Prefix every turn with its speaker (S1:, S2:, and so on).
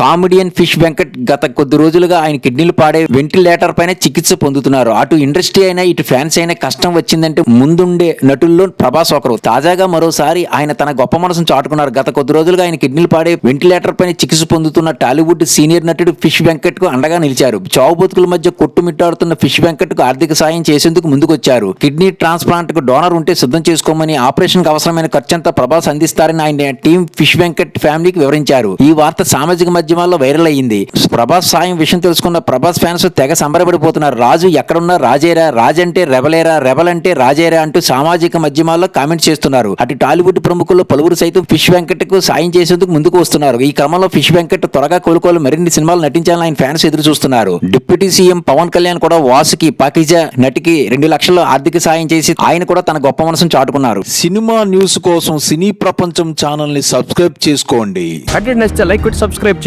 S1: Comedian fish Venkat గత కొద్ది రోజులుగా ఆయన కిడ్నీలు పాడే వెంటిలేటర్ పైన చికిత్స పొందుతున్నారు. అటు ఇండస్ట్రీ అయినా ఇటు ఫ్యాన్స్ అయినా కష్టం వచ్చిందంటే ముందుండే నటుల్లో ప్రభాస్ ఒకరు. తాజాగా మరోసారి ఆయన తన గొప్ప మనసును చాటుకున్నారు. గత కొద్ది రోజులుగా ఆయన కిడ్నీలు పాడే వెంటిలేటర్ పైన చికిత్స పొందుతున్న టాలీవుడ్ సీనియర్ నటుడు ఫిష్ వెంకట్కు అండగా నిలిచారు. చావు బతుకుల మధ్య కొట్టుమిట్టాడుతున్న ఫిష్ వెంకట్కు ఆర్థిక సాయం చేసేందుకు ముందుకొచ్చారు. కిడ్నీ ట్రాన్స్ప్లాంట్కు డోనర్ ఉంటే సిద్ధం చేసుకోమని ఆపరేషన్కు అవసరమైన ఖర్చంతా ప్రభాస్ అందిస్తారని ఆయన టీం ఫిష్ వెంకట్ ఫ్యామిలీకి వివరించారు. ఈ వార్త సామాజిక మాధ్యమాల్లో వైరల్ అయ్యింది. ప్రభాస్ సాయం విషయం తెలుసుకున్న ప్రభాస్ ఫ్యాన్స్ తెగ సంబరపడిపోతున్నారు. రాజు ఎక్కడున్నా రాజేరా రాజంటే రెబలేరా రెబల్ అంటే రాజేరా అంటూ సామాజిక మాధ్యమాల్లో కామెంట్ చేస్తున్నారు. అటు టాలీవుడ్ ప్రముఖులు పలువురు సైతం ఫిష్ వెంకట్కు సాయం చేసేందుకు ముందుకు వస్తున్నారు. ఈ క్రమంలో ఫిష్ వెంకట్ త్వరగా కోలుకోవాలి మరిన్ని సినిమాలు నటించాలని ఆయన ఫ్యాన్స్ ఎదురు చూస్తున్నారు. డిప్యూటీ సీఎం పవన్ కళ్యాణ్ కూడా వాసుకి పాకిజా నటికి రెండు లక్షల ఆర్థిక సాయం చేసి ఆయన కూడా తన గొప్ప మనసును చాటుకున్నారు.
S2: సినిమా న్యూస్ కోసం సినీ ప్రపంచం ఛానల్ని సబ్స్క్రైబ్ చేసుకోండి.
S3: నచ్చితే లైక్ సబ్స్క్రైబ్ చేయండి.